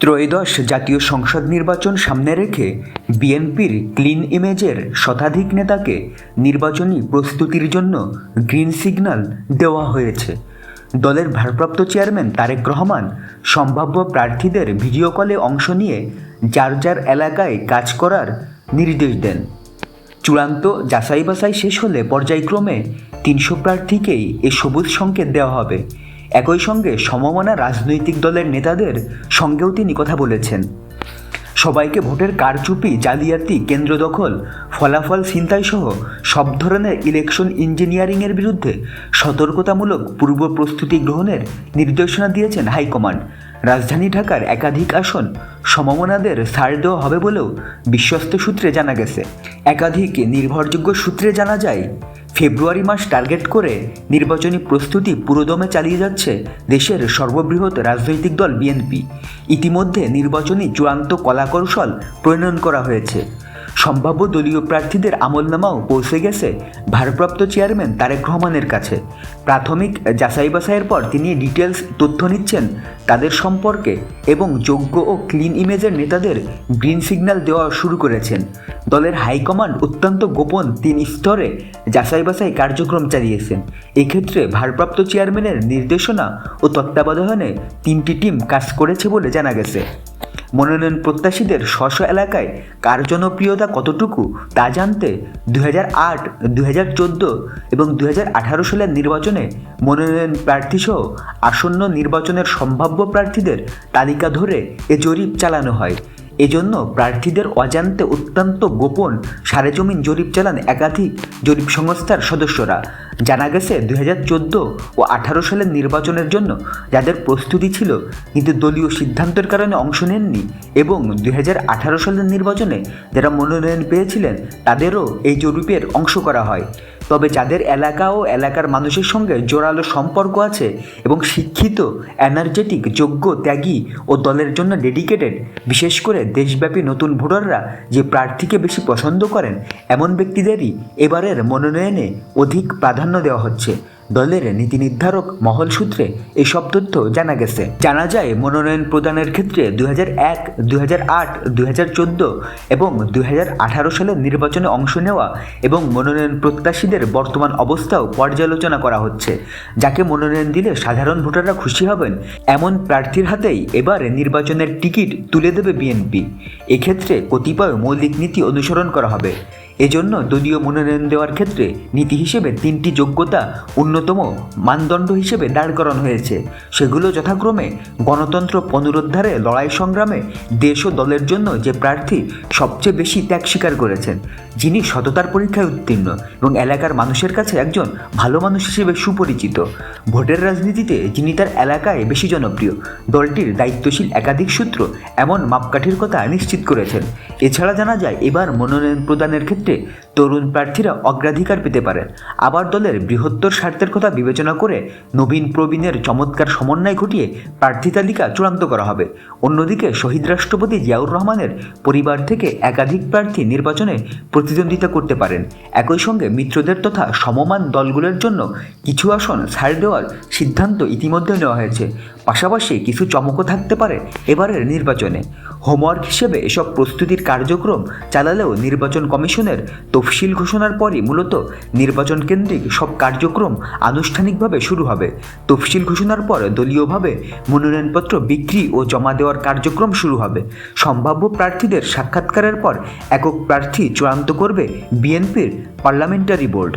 ত্রয়োদশ জাতীয় সংসদ নির্বাচন সামনে রেখে বিএনপির ক্লিন ইমেজের শতাধিক নেতাকে নির্বাচনী প্রস্তুতির জন্য গ্রিন সিগন্যাল দেওয়া হয়েছে। দলের ভারপ্রাপ্ত চেয়ারম্যান তারেক রহমান সম্ভাব্য প্রার্থীদের ভিডিও কলে অংশ নিয়ে যার যার এলাকায় কাজ করার নির্দেশ দেন। চূড়ান্ত যাচাই বাছাই শেষ হলে পর্যায়ক্রমে তিনশো প্রার্থীকেই এ সবুজ সংকেত দেওয়া হবে। একই সঙ্গে সমমনা রাজনৈতিক দলের নেতাদের সঙ্গেও তিনি কথা বলেছেন। সবাইকে ভোটের কারচুপি, জালিয়াতি, কেন্দ্র দখল, ফলাফল ছিনতাই সহ সব ধরনের ইলেকশন ইঞ্জিনিয়ারিংয়ের বিরুদ্ধে সতর্কতামূলক পূর্ব প্রস্তুতি গ্রহণের নির্দেশনা দিয়েছেন হাইকমান্ড। রাজধানী ঢাকার একাধিক আসন সমমনাদের ছাড় দেওয়া হবে বলেও বিশ্বস্ত সূত্রে জানা গেছে। একাধিক নির্ভরযোগ্য সূত্রে জানা যায় ফেব্রুয়ারি মাস টার্গেট করে নির্বাচনী প্রস্তুতি পুরোদমে চালিয়ে যাচ্ছে দেশের সর্ববৃহৎ রাজনৈতিক দল বিএনপি। ইতিমধ্যে নির্বাচনী চূড়ান্ত কলাকৌশল প্রণয়ন করা হয়েছে। সম্ভাব্য দলীয় প্রার্থীদের আমলনামাও পৌঁছে গেছে ভারপ্রাপ্ত চেয়ারম্যান তারেক রহমানের কাছে। প্রাথমিক যাচাই বাছাইয়ের পর তিনি ডিটেলস তথ্য নিচ্ছেন তাদের সম্পর্কে এবং যোগ্য ও ক্লিন ইমেজের নেতাদের গ্রিন সিগন্যাল দেওয়া শুরু করেছেন। দলের হাইকমান্ড অত্যন্ত গোপন তিন স্তরে যাচাই বাছাই কার্যক্রম চালিয়েছেন। এক্ষেত্রে ভারপ্রাপ্ত চেয়ারম্যানের নির্দেশনা ও তত্ত্বাবধানে তিনটি টিম কাজ করেছে বলে জানা গেছে। মনোনয়ন প্রত্যাশীদের স্ব এলাকায় কার জনপ্রিয়তা কতটুকু তা জানতে দু হাজার আট দু হাজার এবং দু হাজার আঠারো সালের নির্বাচনে মনোনয়ন প্রার্থীসহ আসন্ন নির্বাচনের সম্ভাব্য প্রার্থীদের তালিকা ধরে এ জরিপ চালানো হয়। এজন্য প্রার্থীদের অজান্তে অত্যন্ত গোপন সারেজমিন জরিপ চালান একাধিক জরিপ সংস্থার সদস্যরা। জানা গেছে দুই হাজার চোদ্দ ও আঠারো সালের নির্বাচনের জন্য যাদের প্রস্তুতি ছিল, কিন্তু দলীয় সিদ্ধান্তের কারণে অংশ নেননি এবং দুই হাজার আঠারো সালের নির্বাচনে যারা মনোনয়ন পেয়েছিলেন, তাদেরও এই জরিপের অংশ করা হয়। তবে যাদের এলাকা ও এলাকার মানুষের সঙ্গে জোরালো সম্পর্ক আছে এবং শিক্ষিত এনার্জেটিক যোগ্য, ত্যাগী ও দলের জন্য ডেডিকেটেড বিশেষ করে দেশব্যাপী নতুন ভোটাররা যে প্রার্থীকে বেশি পছন্দ করেন, এমন ব্যক্তিদেরই এবারের মনোনয়নে অধিক প্রাধান্য দেওয়া হচ্ছে। দলের নীতি নির্ধারক মহল সূত্রে এসব তথ্য জানা গেছে। জানা যায়, মনোনয়ন প্রদানের ক্ষেত্রে দুই হাজার এক, দুই হাজার আট হাজার চোদ্দ এবং দুই হাজার আঠারো সালের নির্বাচনে অংশ নেওয়া এবং মনোনয়ন প্রত্যাশীদের বর্তমান অবস্থাও পর্যালোচনা করা হচ্ছে। যাকে মনোনয়ন দিলে সাধারণ ভোটাররা খুশি হবেন, এমন প্রার্থীর হাতেই এবার নির্বাচনের টিকিট তুলে দেবে বিএনপি। এক্ষেত্রে কতিপয় মৌলিক নীতি অনুসরণ করা হবে। এজন্য দলীয় মনোনয়ন দেওয়ার ক্ষেত্রে নীতি হিসেবে তিনটি যোগ্যতা অন্যতম মানদণ্ড হিসেবে দাঁড় করানো হয়েছে। সেগুলো যথাক্রমে গণতন্ত্র পুনরুদ্ধারে লড়াই সংগ্রামে দেশ ও দলের জন্য যে প্রার্থী সবচেয়ে বেশি ত্যাগ স্বীকার করেছেন, যিনি সততার পরীক্ষায় উত্তীর্ণ এবং এলাকার মানুষের কাছে একজন ভালো মানুষ হিসেবে সুপরিচিত। ভোটের রাজনীতিতে যিনি তার এলাকায় বেশি জনপ্রিয়, দলটির দায়িত্বশীল একাধিক সূত্র এমন মাপকাঠির কথা নিশ্চিত করেছেন। এছাড়া জানা যায়, এবার মনোনয়ন প্রদানের ক্ষেত্রে তরুণ প্রার্থীরা অগ্রাধিকার পেতে পারেন। আবার দলের বৃহত্তর স্বার্থের কথা বিবেচনা করে নবীন প্রবীণের চমৎকার সমন্বয় ঘটিয়ে প্রার্থী তালিকা চূড়ান্ত করা হবে। অন্যদিকে শহীদ রাষ্ট্রপতি জিয়াউর রহমানের পরিবার থেকে একাধিক প্রার্থী নির্বাচনে প্রতিদ্বন্দ্বিতা করতে পারেন। একই সঙ্গে মিত্রদের তথা সমমান দলগুলোর জন্য কিছু আসন ছাড় দেওয়ার সিদ্ধান্ত ইতিমধ্যে নেওয়া হয়েছে। পাশাপাশি কিছু চমকও থাকতে পারে এবারের নির্বাচনে। হোমওয়ার্ক হিসেবে এসব প্রস্তুতির কার্যক্রম চালালেও নির্বাচন কমিশনের তফসিল ঘোষণার পরই মূলত নির্বাচন কেন্দ্রিক সব কার্যক্রম আনুষ্ঠানিকভাবে শুরু হবে। তফসিল ঘোষণার পর দলীয়ভাবে মনোনয়নপত্র বিক্রি ও জমা দেওয়ার কার্যক্রম শুরু হবে। সম্ভাব্য প্রার্থীদের সাক্ষাৎকারের পর একক প্রার্থী চূড়ান্ত করবে বিএনপির পার্লামেন্টারি বোর্ড।